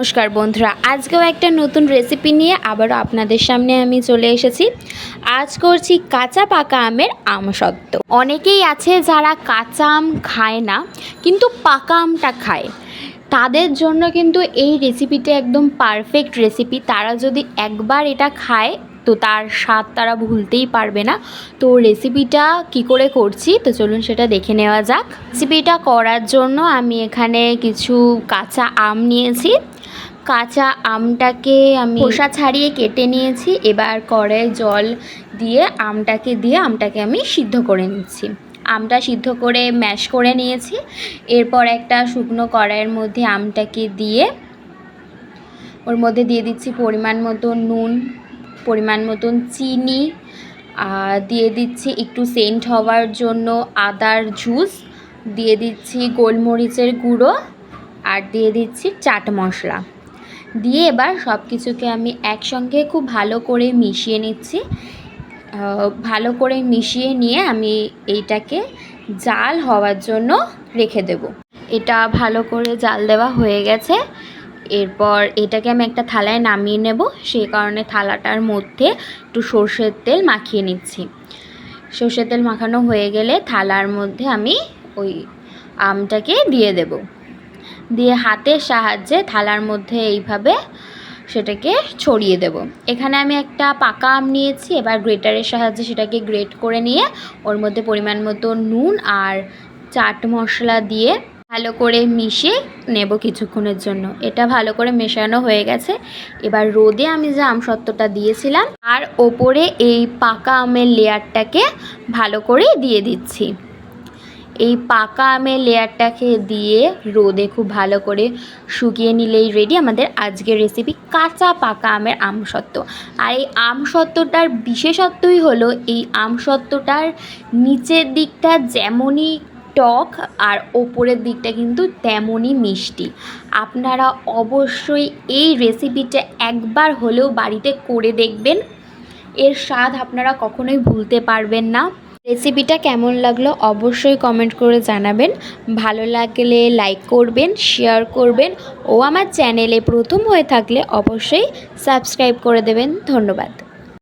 নমস্কার বন্ধুরা, আজকেও একটা নতুন রেসিপি নিয়ে আবারও আপনাদের সামনে আমি চলে এসেছি। আজ করছি কাঁচা পাকা আমের আমসত্ত্ব। অনেকেই আছে যারা কাঁচা আম খায় না, কিন্তু পাকা আমটা খায়। তাদের জন্য কিন্তু এই রেসিপিটা একদম পারফেক্ট রেসিপি তারা যদি একবার এটা খায় তো তার স্বাদ তারা ভুলতেই পারবে না। তো রেসিপিটা কি করে করছি? তো চলুন সেটা দেখে নেওয়া যাক। রেসিপিটা করার জন্য আমি এখানে কিছু কাঁচা আম নিয়েছি। কাঁচা আমটাকে আমি খোসা ছাড়িয়ে কেটে নিয়েছি। এবার কড়াই জল দিয়ে আমটাকে দিয়ে আমটাকে আমি সিদ্ধ করে নিচ্ছি। আমটা সিদ্ধ করে ম্যাশ করে নিয়েছি। এরপর একটা শুকনো কড়াইয়ের মধ্যে আমটাকে দিয়ে, ওর মধ্যে দিয়ে দিচ্ছি পরিমাণ মতো নুন পরিমাণ মতন চিনি দিয়ে দিচ্ছি একটু সেন্ট হওয়ার জন্য আদার জুস, দিয়ে দিচ্ছি গোলমরিচের গুঁড়ো আর দিয়ে দিচ্ছি চাট মশলা। দিয়ে এবার সব কিছুকে আমি একসঙ্গে খুব ভালো করে মিশিয়ে নিচ্ছি। ভালো করে মিশিয়ে নিয়ে আমি এইটাকে জাল হওয়ার জন্য রেখে দেব। এটা ভালো করে জাল দেওয়া হয়ে গেছে। এরপর এটাকে আমি একটা থালায় নামিয়ে নেব, সেই কারণে থালাটার মধ্যে একটু সর্ষের তেল মাখিয়ে নিচ্ছি। সর্ষের তেল মাখানো হয়ে গেলে থালার মধ্যে আমি ওই আমটাকে দিয়ে দেব। দিয়ে হাতের সাহায্যে থালার মধ্যে এইভাবে সেটাকে ছড়িয়ে দেব। এখানে আমি একটা পাকা আম নিয়েছি, এবার গ্রেটারের সাহায্যে সেটাকে গ্রেট করে নিয়ে ওর মধ্যে পরিমাণ মতো নুন আর চাট মশলা দিয়ে ভালো করে মিশিয়ে নেব কিছুক্ষণের জন্য। এটা ভালো করে মেশানো হয়ে গেছে। এবার রোদে আমি যে আমসত্ত্বটা দিয়েছিলাম আর ওপরে এই পাকা আমের লেয়ারটাকে ভালো করে দিয়ে দিচ্ছি। এই পাকা আমের লেয়ারটাকে দিয়ে রোদে খুব ভালো করে শুকিয়ে নিলেই রেডি আমাদের আজকের রেসিপি কাঁচা পাকা আমের আমসত্ত্ব। আর এই আমসত্ত্বটার বিশেষত্বই হলো, এই আমসত্ত্বটার নিচের দিকটা যেমনই টক আর ওপরের দিকটা কিন্তু তেমনই মিষ্টি। আপনারা অবশ্যই এই রেসিপিটা একবার হলেও বাড়িতে করে দেখবেন। এর স্বাদ আপনারা কখনোই ভুলতে পারবেন না। রেসিপিটা কেমন লাগল অবশ্যই কমেন্ট করে জানাবেন। ভালো লাগলে লাইক করবেন শেয়ার করবেন ও আমার চ্যানেলে প্রথম হয়ে থাকলে অবশ্যই সাবস্ক্রাইব করে দেবেন। ধন্যবাদ।